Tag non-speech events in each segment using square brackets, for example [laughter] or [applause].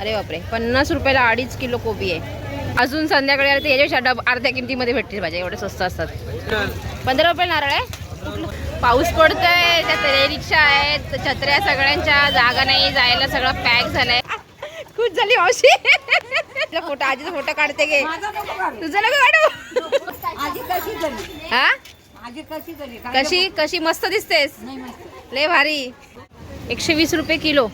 अरे बापरे पन्नास रुपयाला अडीच किलो कोबी आहे. अजून संध्याकाळी आले तर याच्या डब अर्ध्या किमतीमध्ये भेटतील भाज्या एवढे स्वस्त असतात. पंधरा रुपये नारळ आहे? पाऊस पडतोय त्यात रिक्षा आहेत छत्र्या सगळ्यांच्या जागा नाही जायला सगळं पॅक झालंय. खुश झाली मावशी. फोटो आजीचा फोटो काढते गे तुझं नको काढू. हा? कशी कशी मस्त दिसतेस. लय भारी. एकशे वीस रुपये किलो.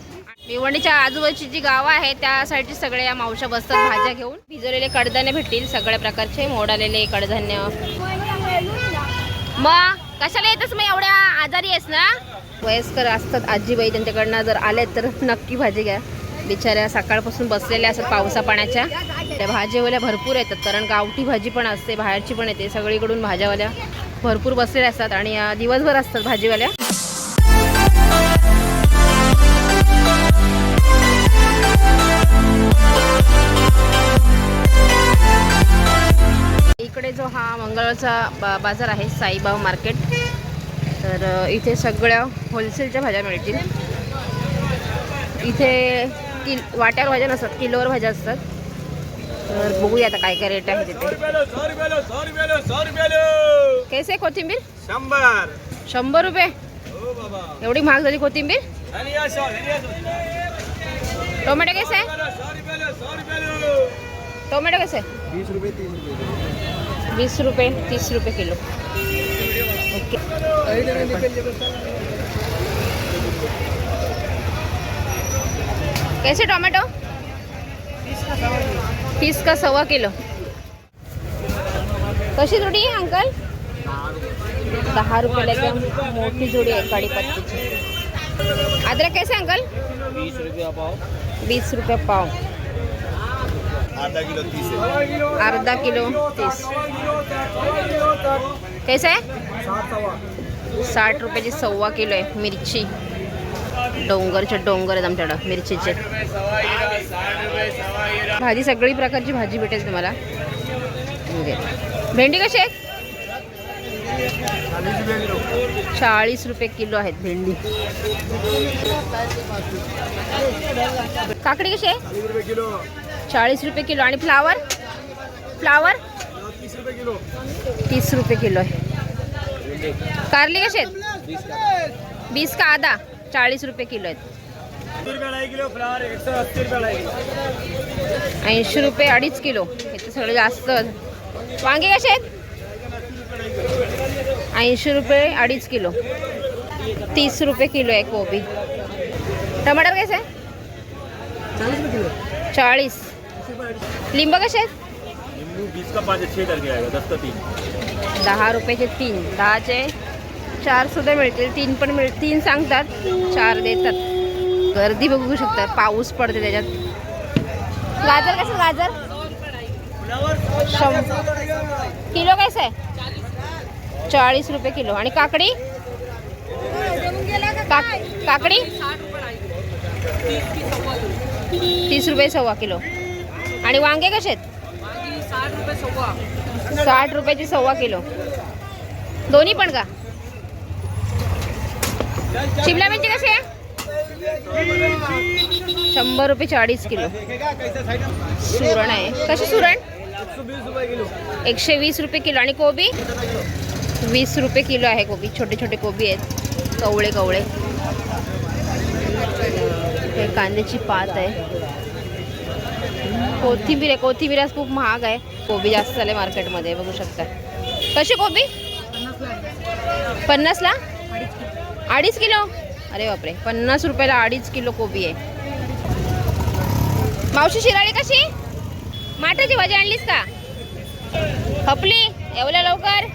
भिवंडीच्या आजूबाजूची जी गावं आहेत त्यासाठी सगळ्या या मावशा बसतात भाज्या घेऊन. भिजवलेले कडधान्य भेटतील सगळ्या प्रकारचे मोडालेले कडधान्य. मग कशाला येतच मग एवढ्या आजारी आहेस ना? वयस्कर असतात आजीबाई त्यांच्याकडनं जर आले तर नक्की भाजी घ्या. बिचाऱ्या सकाळपासून बसलेल्या असतात पावसा पाण्याच्या त्या भाजीवाल्या भरपूर येतात कारण गावठी भाजी पण असते बाहेरची पण येते. सगळीकडून भाज्यावाल्या भरपूर बसलेल्या असतात आणि दिवसभर असतात भाजीवाल्या. इकडे जो हा मंगळवारचा बा बाजार आहे साईबाव मार्केट. तर इथे सगळ्या होलसेलच्या भाज्या मिळतील. इथे किल वाट्यावर भाज्या नसतात किलोवर भाज्या असतात. तर बघूया आता काय काय रेट आहे तिथे. कैसे कोथिंबीर? शंभर. शंभर रुपये. हो बाबा. एवढी महाग झाली कोथिंबीर? टोमॅटो कैसे? आहे टोमॅटो कैसे? वीस रुपये तीस रुपये वीस रुपये तीस रुपये किलो. ओके. कैसे टोमॅटो? तीस का सव्वा किलो. कशी जोडी आहे अंकल? दहा रुपयाला एकदम मोठी जोडी आहे कढीपत्त्याची अद्रक कैसे अंकल? वीस रुपये वीस रुपये पाव. अर्धा किलो तीस. कैसे आहे साठ रुपयाची सव्वा किलो आहे मिरची. डोंगरचे डोंगर आहेत आमच्याकडं मिरचीचे. भाजी सगळी प्रकारची भाजी भेटेल तुम्हाला. ओके. भेंडी कशी आहेत चाळीस रुपये किलो आहेत भेंडी. काकडी कशी आहे? किलो चाळीस रुपये किलो. आणि फ्लावर? फ्लावर? तीस रुपये किलो तीस रुपये किलो आहे. कारली कशी आहेत? वीस का आधा? चाळीस रुपये किलो आहेत. ऐंशी रुपये अडीच किलो. हे तर सगळे जास्त. वांगे कसे आहेत? ऐंशी रुपये अडीच किलो. तीस रुपये किलो आहे कोबी. टमाटर कैसे? आहे चाळीस. लिंब कसे आहेत? दहा रुपयाचे तीन. दहाचे चार सुद्धा मिळतील. तीन पण मिळ तीन सांगतात चार देतात. गर्दी बघू शकता पाऊस पडते त्याच्यात. गाजर कसं गाजर? किलो कसं आहे चाळीस रुपये किलो. आणि काकडी? काक काकडी? तीस रुपये सव्वा किलो. आणि वांगे कसे आहेत? साठ रुपयाची सव्वा किलो. दोन्ही पण का? शिमला मिरची कशी आहे? शंभर रुपये चाळीस किलो. सुरण आहे. कशी सुरण? एकशे वीस रुपये किलो. आणि कोबी? वीस रुपये किलो आहे कोबी छोटे छोटे कोबी आहेत कवळे कवळे. हे कांद्याची पात आहे. कोथिंबीर आहे कोथिंबीर आज खूप महाग आहे. कोबी जास्त झाले मार्केटमध्ये बघू शकता. कशी कोबी? पन्नासला? अडीच किलो? अरे बापरे पन्नास रुपयाला अडीच किलो कोबी आहे. मावशी शिराळी कशी? माठाची भाजी आणलीस का? खपली? एवढ्या लवकर.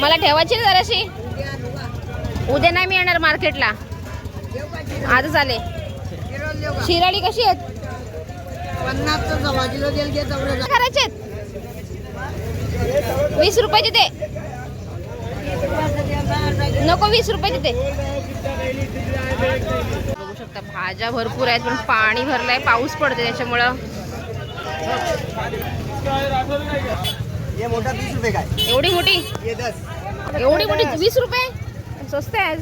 मला ठेवायची ना जराशी? उद्या नाही मी येणार मार्केटला. आजच आले. शिराळी कशी आहेत? काय करायचे वीस रुपयाचे ते नको वीस रुपयाचे ते बघू शकता भाज्या भरपूर आहेत पण पाणी भरलंय पाऊस पडते त्याच्यामुळं. ये रुपये का एवढी मोठी? ये दस. एवढी मोठी वीस रुपये? स्वस्त आहे आज.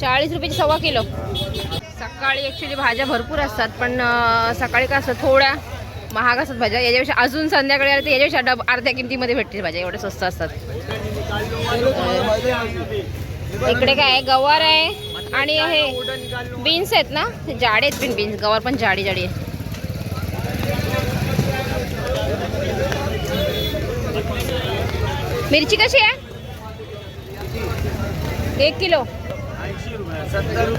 चाळीस रुपयाची सव्वा किलो. सकाळी ॲक्च्युली भाज्या भरपूर असतात पण सकाळी काय असतं थोड्या महाग असतात भाज्या. याच्यापेक्षा अजून संध्याकाळी आले तर याच्यापेक्षा डब अर्ध्या किमतीमध्ये भेटतील भाज्या एवढ्या स्वस्त असतात. इकडे काय आहे? गवार आहे. आणि हे बीन्स आहेत ना? जाडे आहेत पण बीन्स गवार पण जाडी जाडी आहे. मिरची कशी आहे? एक किलो. सत्तर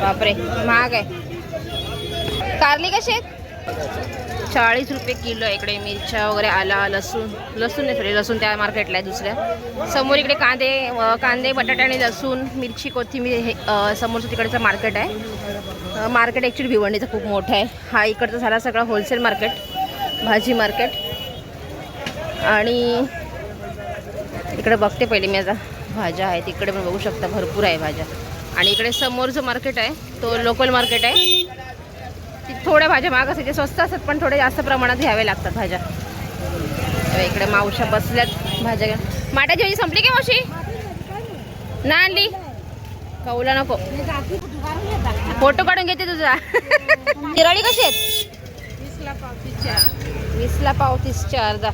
बापरे महाग आहे. कारली कशी आहेत? चाळीस रुपये किलो इकडे मिरच्या वगैरे आला लसूण. लसूण नाही सॉरी लसूण त्या मार्केटला आहे दुसऱ्या. समोर इकडे कांदे कांदे बटाटे आणि लसूण मिरची कोथिंबीर हे समोरचं तिकडचं मार्केट आहे. मार्केट ॲक्च्युली भिवंडीचं खूप मोठं आहे. हा इकडचा झाला सगळा होलसेल मार्केट भाजी मार्केट आणि इकडे बघते पहिले मी आता. भाज्या आहेत इकडे पण बघू शकता भरपूर आहे भाज्या. आणि इकडे समोर जो मार्केट आहे तो लोकल मार्केट आहे. थोड्या भाज्या महाग असतात स्वस्त असतात पण थोडे जास्त प्रमाणात घ्याव्या लागतात भाज्या. इकडे मावशा बसल्यात भाज्या घेऊन. माटाची भाजी संपली की मावशी? ना आणली. कौला नको. फोटो काढून घेते तुझा. तिराळी कशी आहेत? वीसला पाव चार अर्धा.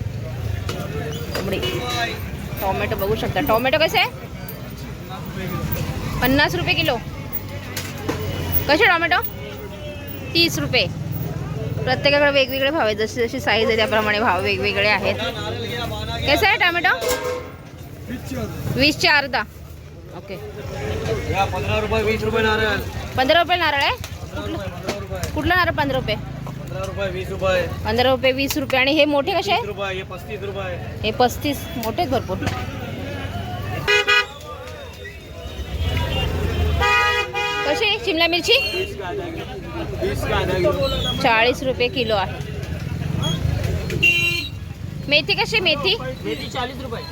टोमॅटो बघू शकता. टोमॅटो कसे आहे? पन्नास रुपये किलो. कसे टोमॅटो? तीस रुपये. प्रत्येकाकडे वेगवेगळे भाव आहेत. जशी जशी साईज आहे त्याप्रमाणे भाव वेगवेगळे आहेत. कसं आहे टोमॅटो? वीसचे अर्धा. ओके पंधरा रुपये नारळ. पंधरा रुपये नारळ आहे? कुठलं नारळ पंधरा रुपये? रुपये वीस रुपये. पंधरा रुपये वीस रुपये. आणि हे मोठे कसे आहेत रुपये हे पस्तीस रुपये. हे पस्तीस. मोठे आहेत भरपूर. कशी शिमला मिरची? वीस का आधा किलो चाळीस रुपये किलो आहे. मेथी कशी मेथी? मेथी चाळीस रुपये.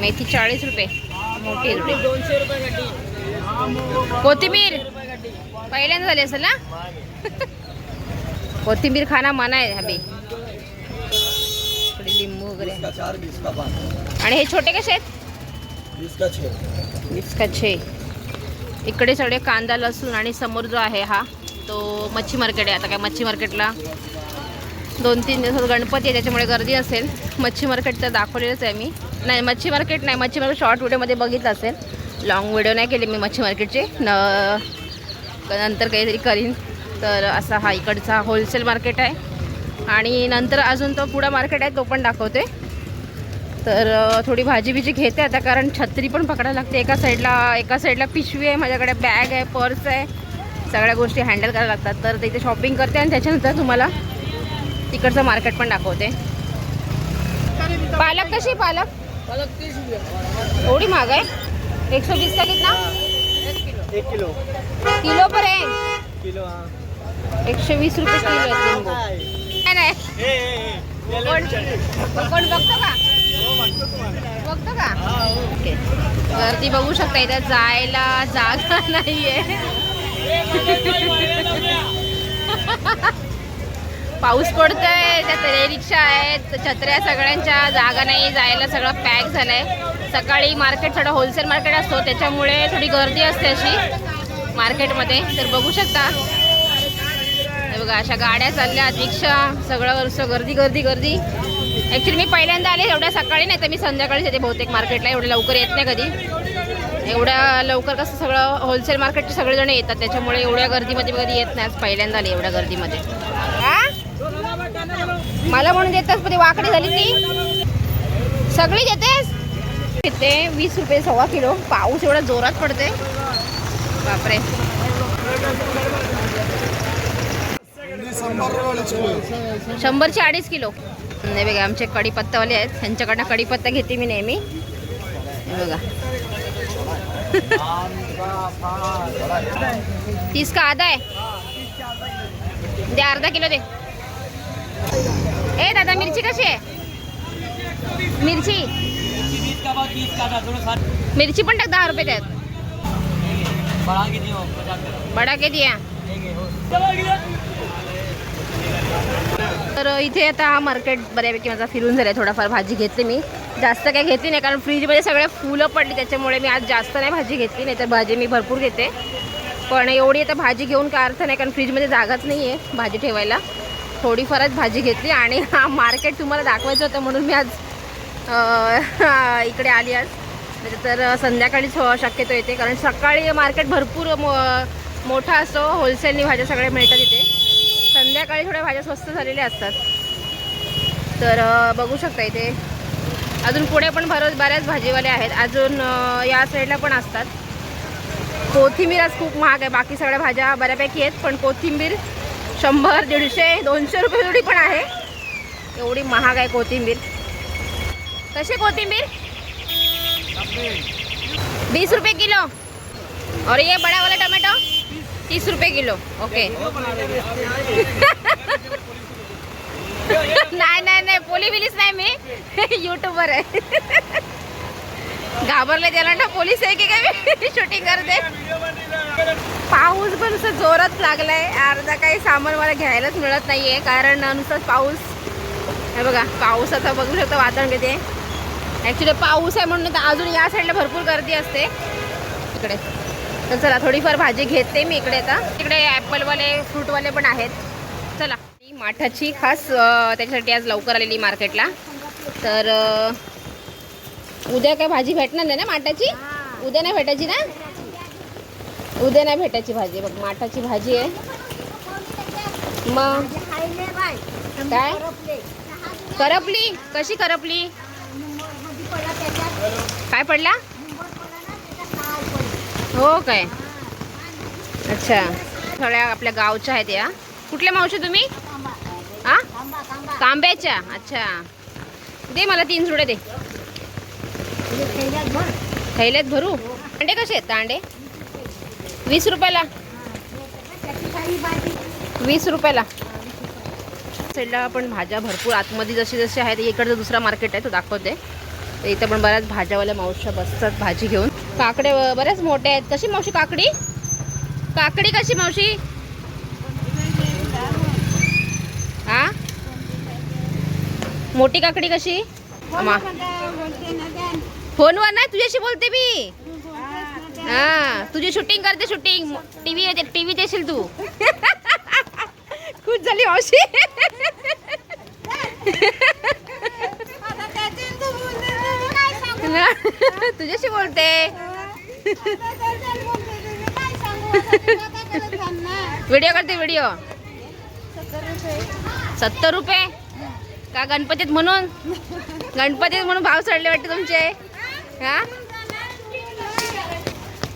मेथी चाळीस रुपये. मोठी आहे थोडी. दोनशे रुपये गड्डी. कोथिंबीर. पहिल्यांदा झाली असेल ना? कोथिंबीर खाना मना आहे हबी थोडी लिंबू वगैरे. आणि हे छोटे कसे आहेत? वीस का छे. इकडे सगळे कांदा लसूण आणि समोर जो आहे हा तो मच्छी मार्केट आहे. आता काय मच्छी मार्केटला दोन तीन दिवसात गणपती आहे त्याच्यामुळे गर्दी असेल. मच्छी मार्केट तर दाखवलेलंच आहे मी. नाही मच्छी मार्केट नाही. मच्छी मार्केट शॉर्ट व्हिडिओमध्ये बघितलं असेल. लॉंग व्हिडिओ नाही केले मी मच्छी मार्केटचे न नंतर काहीतरी करीन. तर असा हा इकडचा होलसेल मार्केट आहे. आणि नंतर अजून तो पुढं मार्केट आहे तो पण दाखवते. तर थोडी भाजी बिजी घेते आता कारण छत्री पण पकडायला लागते. एका साईडला एका साईडला पिशवी आहे माझ्याकडे बॅग आहे पर्स आहे. सगळ्या गोष्टी हँडल करायला लागतात. तर तिथे शॉपिंग करते आणि त्याच्यानंतर तुम्हाला तिकडचं मार्केट पण दाखवते. पालक कशी पालक? एवढी महाग आहे? एक सौ बीस का कितना एक किलो. किलो पर आहे किलो एकशे वीस रुपये किलो लिंबू. नाही, नाही. कोण? बघतो का? हो. बघतो का? हा. ओके. गर्दी बघू शकता इथं जायला जागा [laughs] नाहीये. पाऊस पडतोय त्यात रिक्षा आहेत छत्र्या सगळ्यांच्या जागा नाही जायला सगळं पॅक झालंय. सकाळी मार्केट थोडं होलसेल मार्केट असतो त्याच्यामुळे थोडी गर्दी असते अशी मार्केटमध्ये तर बघू शकता. बघा अशा गाड्या चालल्या रिक्षा सगळं वर्ष गर्दी गर्दी गर्दी. ॲक्च्युली मी पहिल्यांदा आले एवढ्या सकाळी नाही तर मी संध्याकाळीच येते बहुतेक मार्केटला एवढं लवकर येत नाही कधी. एवढ्या लवकर कसं सगळं होलसेल मार्केटचे सगळेजण येतात त्याच्यामुळे एवढ्या गर्दीमध्ये कधी येत नाही आज पहिल्यांदा आले एवढ्या गर्दीमध्ये. मला म्हणून देतच पण वाकडी झाली ती. सगळी देतेस? घेते वीस रुपये सव्वा किलो. पाऊस एवढा जोरात पडते बापरे. शंभरचे अडीच किलो. नाही बघा आमचे कढीपत्तावाले आहेत. त्यांच्याकडनं कढीपत्ता घेते मी नेहमी. बघा. [laughs] तीस का आधा आहे. दे अर्धा किलो दे. ए दादा मिरची कशी आहे? मिरची. मिरची पण टाक दहा रुपये त्यात बढ़ा के बडा किती आहे तर इथे आता हा मार्केट बऱ्यापैकी माझा फिरून झाला थोडाफार भाजी घेतली मी. जास्त काही घेतली नाही कारण फ्रीजमध्ये सगळे फुलं पडली त्याच्यामुळे मी आज जास्त नाही भाजी घेतली नाही तर भाजी मी भरपूर घेते. पण एवढी आता भाजी घेऊन काय अर्थ नाही कारण फ्रीजमध्ये जागाच नाही आहे भाजी ठेवायला. थोडीफारच भाजी घेतली आणि हा मार्केट तुम्हाला दाखवायचं होतं म्हणून मी आज इकडे आली आज. म्हणजे तर संध्याकाळीच हो, शक्यतो येते कारण सकाळी मार्केट भरपूर मो मोठा असतो. होलसेलनी भाज्या सगळ्या मिळतात इथे. संध्याकाळी थोड्या भाज्या स्वस्त झालेल्या असतात. तर बघू शकता इथे. अजून पुढे पण बरं बऱ्याच भाजीवाले आहेत. अजून या साईडला पण असतात. कोथिंबीर आज खूप महाग आहे. बाकी सगळ्या भाज्या बऱ्यापैकी आहेत पण कोथिंबीर शंभर दीडशे दोनशे रुपये जोडी पण आहे. एवढी महाग आहे कोथिंबीर. कसे कोथिंबीर? बीस रुपये किलो. और ये बड़ा वाला तीस रुपये किलो. ओके. [laughs] नाही नाही नाही. पोली बिलीस नाही मी. [laughs] युट्यूबर आहे. घाबरले त्याला ना पोलीस आहे की काय मी? [laughs] शूटिंग करते. पाऊस पण नुसतं जोरात लागलाय. अर्धा काही सामान मला घ्यायलाच मिळत नाहीये. कारण नुसताच पाऊस. हे बघा पाऊस आता बघू शकतो वातावरण किती ॲक्च्युली पाऊस आहे म्हणून तर अजून या साईडला भरपूर गर्दी असते. इकडे. तर चला थोडीफार भाजी घेते मी इकडे आता. इकडे ॲपलवाले फ्रूटवाले पण आहेत. चला. ही माठाची खास त्याच्यासाठी आज लवकर आलेली मार्केटला. तर उद्या काय भाजी भेटणार नाही ना माठाची? उद्या नाही भेटायची ना? उद्या नाही भेटायची भाजी. बघ माठाची भाजी आहे. मग? काय? करपली. कशी करपली? काय पडला? हो काय? अच्छा. थोड्या आपल्या गावच्या आहेत या. कुठल्या मावशी तुम्ही? हा? तांब्याच्या? अच्छा. दे मला तीन जुडे दे. थैल्यात भरू? अंडे कसे आहेत तांडे? वीस रुपयाला. वीस रुपयाला. साईडला पण भाज्या भरपूर आतमध्ये जसे जसे आहेत इकडचं दुसरा मार्केट आहे तो दाखवते. तर इथं पण बऱ्याच भाज्यावाल्या मावश्या बसतात भाजी घेऊन. काकडे बऱ्याच मोठे आहेत. कशी मावशी काकडी? काकडी कशी मावशी? हा? मोठी काकडी कशी? फोनवर नाही तुझ्याशी बोलते मी. हा तुझी शूटिंग करते शूटिंग टीव्ही येते टीव्ही देशील तू. खुश झाली मावशी. [laughs] तुझ्याशी बोलते. [laughs] व्हिडिओ करते व्हिडिओ. सत्तर रुपये? का गणपतीत म्हणून? गणपतीत म्हणून भाव चढले वाटते तुमचे? हा?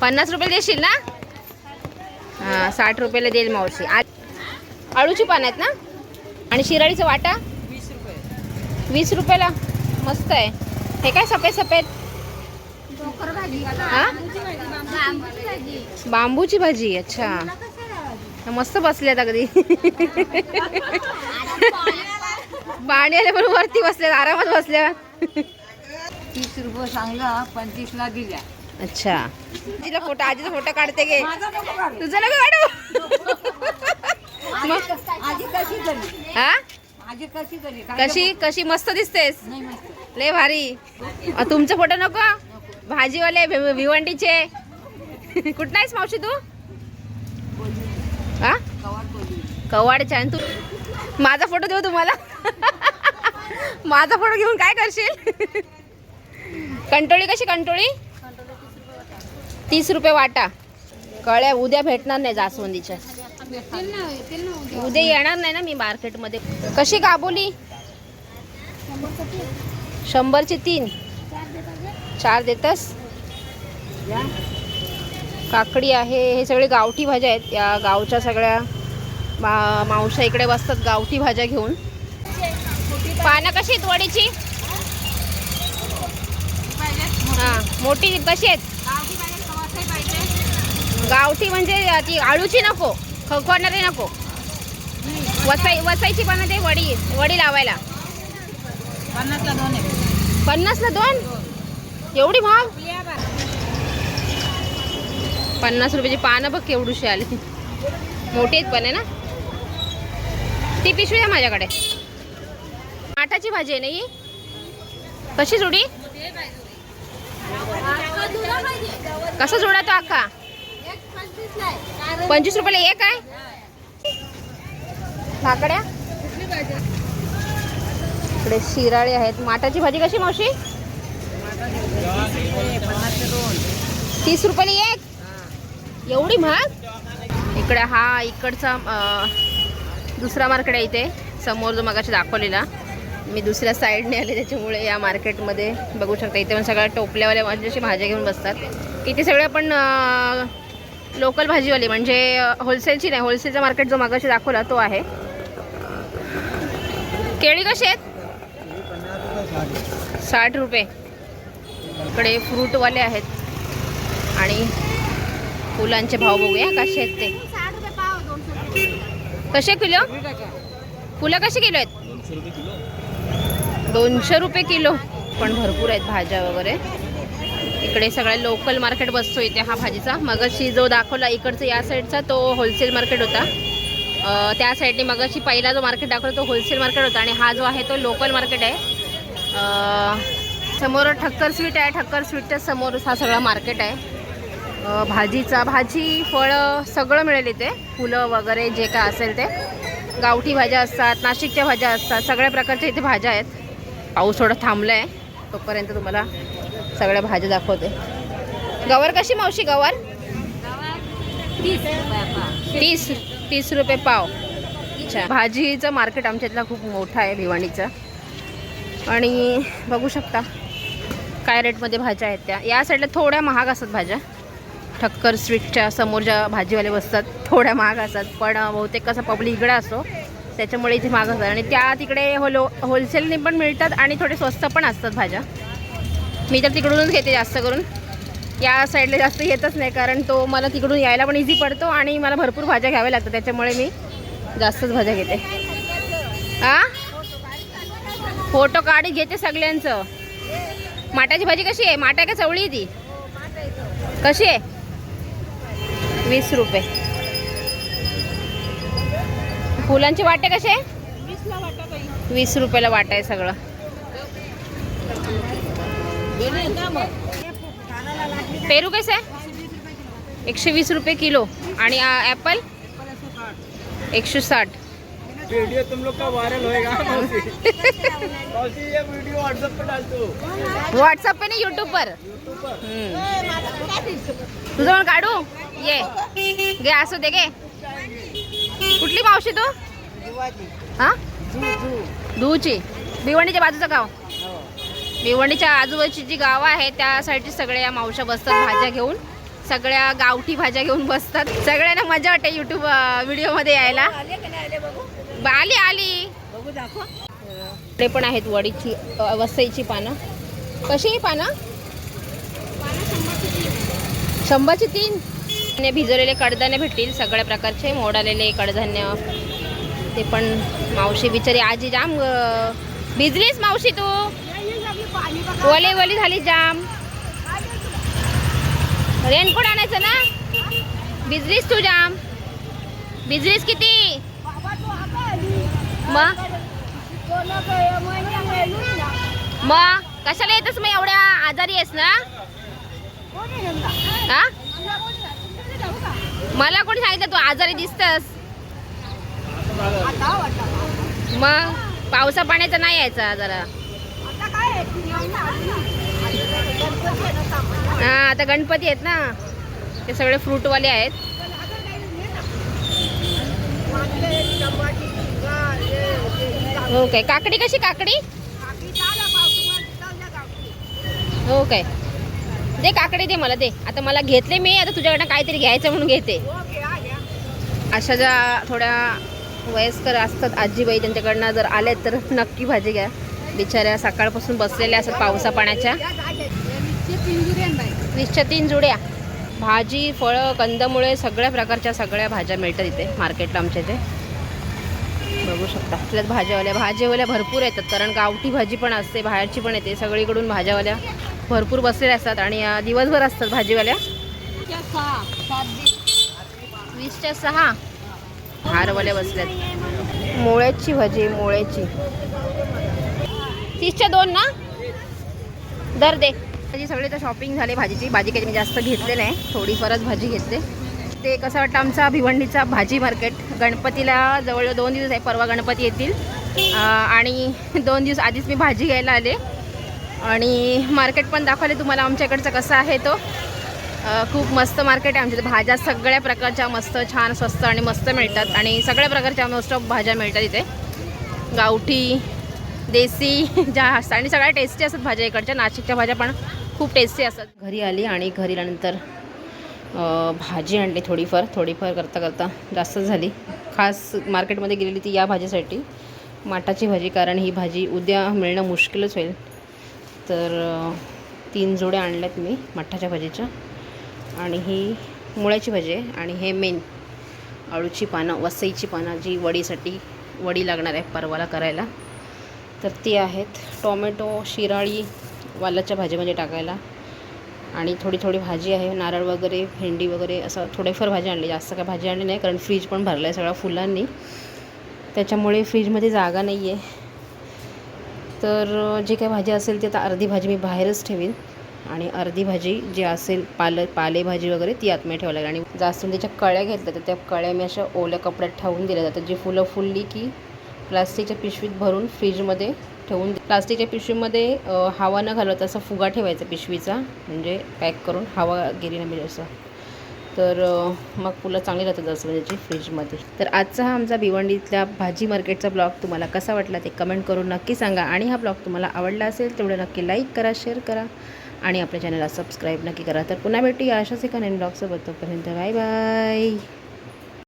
पन्नास रुपये देशील ना? हां साठ रुपयाला देईल मावशी. आळूची पान आहेत ना? आणि शिराळीचा वाटा? वीस रुपयाला. मस्त आहे. हे काय सफेद सफेद हा? बांबूची भाजी अच्छा. मस्त बसल्यात अगदी. पाणी आले पण वरती बसल्यात आरामात बसल्या तीस रुपये सांगला पंचवीसला दिल्या. अच्छा. आजीला फोटो आजीचा फोटो काढते गे. तुझं नको काढू. कशी हा? कशी मस्त दिसतेस. लय भारी. अ, तुमचं फोटो नको? भाजीवाले भिवंडीचे. [laughs] कुठं आहेस मावशी तू? हा कवाडच्या आणि तू माझा फोटो देऊ तुम्हाला? [laughs] माझा फोटो घेऊन काय करशील? [laughs] कंटोळी कशी कंटोळी? तीस रुपये वाटा. कळ्या उद्या भेटणार नाही जास्वंदीच्या. उद्या. येणार नाही ना मी मार्केटमध्ये. कशी गाबोली शंभरचे तीन. चार देतस? काकडी आहे हे सगळे गावठी भाज्या आहेत. या गावच्या सगळ्या मा मावशा इकडे बसतात गावठी भाज्या घेऊन. पानं कशी आहेत वडीची? हां मोठी कशी आहेत? गावठी म्हणजे ती आळूची नको खवखवणारी नको. वसाई वसाईची पानं ते वडी वडी लावायला. पन्नासला दोन पन्नासला दोन? एवढी भाव पन्नास रुपयाची पानं बघ केवढूशी आली. मोठी आहेत पण आहे ना? ती पिशवी आहे माझ्याकडे. आटाची भाजी आहे ना ही? कशी जोडी? कसा जोडा तो अख्खा पंचवीस रुपयाला एक आहे? काकड्या इकडे शिराळे आहेत. माटाची भाजी कशी मावशी? तीस रुपयाला एक. एवढी महाग? इकडे हा इकडचा दुसरा मार्केट आहे इथे. समोर जो मगाशी दाखवलेला. मी दुसऱ्या साईडने आले त्याच्यामुळे या मार्केटमध्ये बघू शकता. इथे पण सगळ्या टोपल्यावाल्या म्हणजे भाज्या घेऊन बसतात. इथे सगळ्या पण लोकल भाजीवाली म्हणजे होलसेलची नाही. होलसेलचा मार्केट जो मगाशी दाखवला तो आहे. केळी कशी आहेत? साठ रुपये. इकडे फ्रूटवाले आहेत. आणि फुलांचे भाव बघूया कसे आहेत ते? कसे किलो? फुलं कसे किलो आहेत? दोनशे रुपये किलो. पण भरपूर आहेत भाज्या वगैरे. इकडे सगळ्या लोकल मार्केट बसतो इथे हा भाजीचा. मगाशी जो दाखवला इकडचा या साईडचा तो होलसेल मार्केट होता. त्या साईडने मगाशी पहिला जो मार्केट दाखवला तो होलसेल मार्केट होता. आणि हा जो आहे तो लोकल मार्केट आहे. समोर ठक्कर स्वीट आहे ठक्कर स्वीटच्या समोर हा सगळा मार्केट आहे. भाजीचा भाजी फळं सगळं मिळेल इथे. फुलं वगैरे जे काय असेल ते. गावठी भाज्या असतात नाशिकच्या भाज्या असतात सगळ्या प्रकारच्या इथे भाज्या आहेत. पाऊस थोडा थांबला आहे तोपर्यंत तुम्हाला सगळ्या भाज्या दाखवते. गवार कशी मावशी गवार? तीस तीस रुपये पाव. अच्छा. भाजीचं मार्केट आमच्या इथला खूप मोठा आहे भिवाणीचं आणि बघू शकता काय रेटमध्ये भाज्या आहेत त्या. या साईडला थोड्या महाग असतात भाज्या. ठक्कर स्वीटच्या समोर ज्या भाजीवाले बसतात थोड्या महाग असतात. पण बहुतेक कसं पब्लिक इकडं असतो त्याच्यामुळे इथे महाग असतात. आणि त्या तिकडे होलो होलसेलने पण मिळतात आणि थोडे स्वस्त पण असतात भाज्या. मी तर तिकडूनच घेते जास्त करून. या साईडला जास्त येतच नाही कारण तो मला तिकडून यायला पण इझी पडतो आणि मला भरपूर भाज्या घ्याव्या लागतात. त्याच्यामुळे मी जास्तच भाज्या घेते. आ? फोटो काढी घेते सगळ्यांचं. माटाची भाजी कशी आहे? माटा का चवळी आहे ती? कशी आहे? वीस रुपये. फुलांचे वाटे कसे? वीस रुपयाला वाटा आहे सगळं. पेरू कसं? आहे एकशे वीस रुपये किलो. आणि ॲपल एकशे साठ. वीडियो तुम लोग का वायरल होएगा? मौसी मौसी ये वीडियो व्हाट्सएप पे व्हॉट्सअप नाही तुझं काढू? ये. घे असू दे घे कुठली मावशी तू? हा? धूची भिवंडीच्या बाजूचं गाव. भिवंडीच्या आजूबाजूची जी गावं आहेत त्या साईडची सगळ्या या मावशा बसतात भाज्या घेऊन. सगळ्या गावठी भाज्या घेऊन बसतात. सगळ्यांना मजा वाटते युट्यूब व्हिडिओमध्ये यायला. ब- आली आली. ते पण आहेत वडीची वसईची पानं. कशी आहे पानं? शंभरची तीन? आणि भिजवलेले कडधान्य भेटतील सगळ्या प्रकारचे मोडालेले कडधान्य. ते पण मावशी बिचारी आजी जाम भिजलीस मावशी तू. वली वली झाली जाम. रेनकोट आणायचं ना? भिजलीस तू जाम. भिजलीस किती? मग मग कशाला येतस मग एवढ्या आजारी आहेस ना? हा? मला कोणी सांगितलं तू आजारी दिसतस. मग पावसा पाण्याचा नाही यायचा जरा. हा आता गणपती आहेत ना. ते सगळे फ्रूटवाले आहेत. हो काय? काकडी कशी काकडी? हो काय? दे काकडे दे मला दे. आता मला घेतले मी आता तुझ्याकडनं काहीतरी घ्यायचं म्हणून घेते. अशा ज्या थोड्या वयस्कर असतात आजीबाई त्यांच्याकडनं जर आले तर नक्की भाजी घ्या. बिचाऱ्या सकाळपासून बसलेल्या असतात पावसा पाण्याच्या. वीसच्या तीन जुड्या. भाजी फळं कंदमुळे सगळ्या प्रकारच्या सगळ्या भाज्या मिळतात इथे मार्केटला आमच्या इथे. बघू शकता. आपल्यात भाज्यावाल्या. भाजीवाल्या भरपूर येतात कारण गावठी भाजी पण असते बाहेरची पण येते सगळीकडून भाज्यावाल्या. भरपूर बसलेल्या असतात आणि दिवसभर असतात भाजीवाल्या. वीसच्या सहा हारवाल्या बसल्यात. मोळ्याची भाजी मोळ्याची. तीसच्या दोन ना? दर दे. माझी सगळी तर शॉपिंग झाली भाजीची. भाजी काही मी जास्त घेतले नाही. थोडीफारच भाजी घेतले. ते कसं वाटतं आमचा भिवंडीचा भाजी मार्केट गणपतीला जवळ दोन दिवस आहे परवा गणपती येतील. आणि दोन दिवस आधीच मी भाजी घ्यायला आले. आणि मार्केट पण दाखवले तुम्हाला आमच्याकडचं कसं आहे तो. खूप मस्त मार्केट आहे आमच्या भाज्या सगळ्या प्रकारच्या मस्त छान स्वस्त आणि मस्त मिळतात. आणि सगळ्या प्रकारच्या मोस्ट ऑफ भाज्या मिळतात इथे. गावठी देसी [laughs] ज्या असतात. आणि सगळ्या टेस्टी असतात भाज्या इकडच्या. नाशिकच्या भाज्या पण खूप टेस्टी असतात. घरी आली आणि घरी आल्यानंतर भाजी आणली थोडीफार. थोडीफार करता करता जास्त झाली. खास मार्केटमध्ये गेलेली ती या भाजीसाठी माटाची भाजी कारण ही भाजी उद्या मिळणं मुश्किलच होईल. तर तीन जोड्या आणल्यात मी मठाच्या भाजीच्या. आणि ही मुळ्याची भाजी आहे आणि हे मेन अळूची पानं वसईची पानं जी वडीसाठी वडी लागणार आहे परवाला करायला. तर ती आहेत. टोमॅटो शिराळी वालाच्या भाजीमध्ये म्हणजे टाकायला. आणि थोडी थोडी भाजी आहे नारळ वगैरे भेंडी वगैरे असं थोडेफार भाजी आणली. जास्त काय भाजी आणली नाही कारण फ्रीज पण भरला आहे सगळ्या फुलांनी. त्याच्यामुळे फ्रीजमध्ये जागा नाही आहे तर जी काही भाजी असेल ती आता अर्धी भाजी मी बाहेरच ठेवीन. आणि अर्धी भाजी जी असेल पाल पालेभाजी वगैरे ती आतमध्ये ठेवायला लागेल. आणि जास्त त्याच्या कळ्या घेतल्या तर त्या कळ्या मी अशा ओल्या कपड्यात ठेवून दिल्या जातात जी फुलं फुलली की प्लास्टिकच्या पिशवीत भरून फ्रीजमध्ये ठेवून प्लास्टिकच्या पिशवीमध्ये हवा न घालवता असा फुगा ठेवायचा पिशवीचा म्हणजे पॅक करून हवा गेली नाही म्हणजे असं. तर मग फुलं चांगली राहतात असं म्हणजे फ्रीजमध्ये तर आजचा हा आमचा भिवंडीतल्या भाजी मार्केटचा ब्लॉग तुम्हाला कसा वाटला ते कमेंट करून नक्की सांगा. आणि हा ब्लॉग तुम्हाला आवडला असेल तेवढं नक्की लाईक करा शेअर करा आणि आपल्या चॅनलला सबस्क्राईब नक्की करा. तर पुन्हा भेटूया अशाच एका नवीन ब्लॉगसोबत तोपर्यंत बाय बाय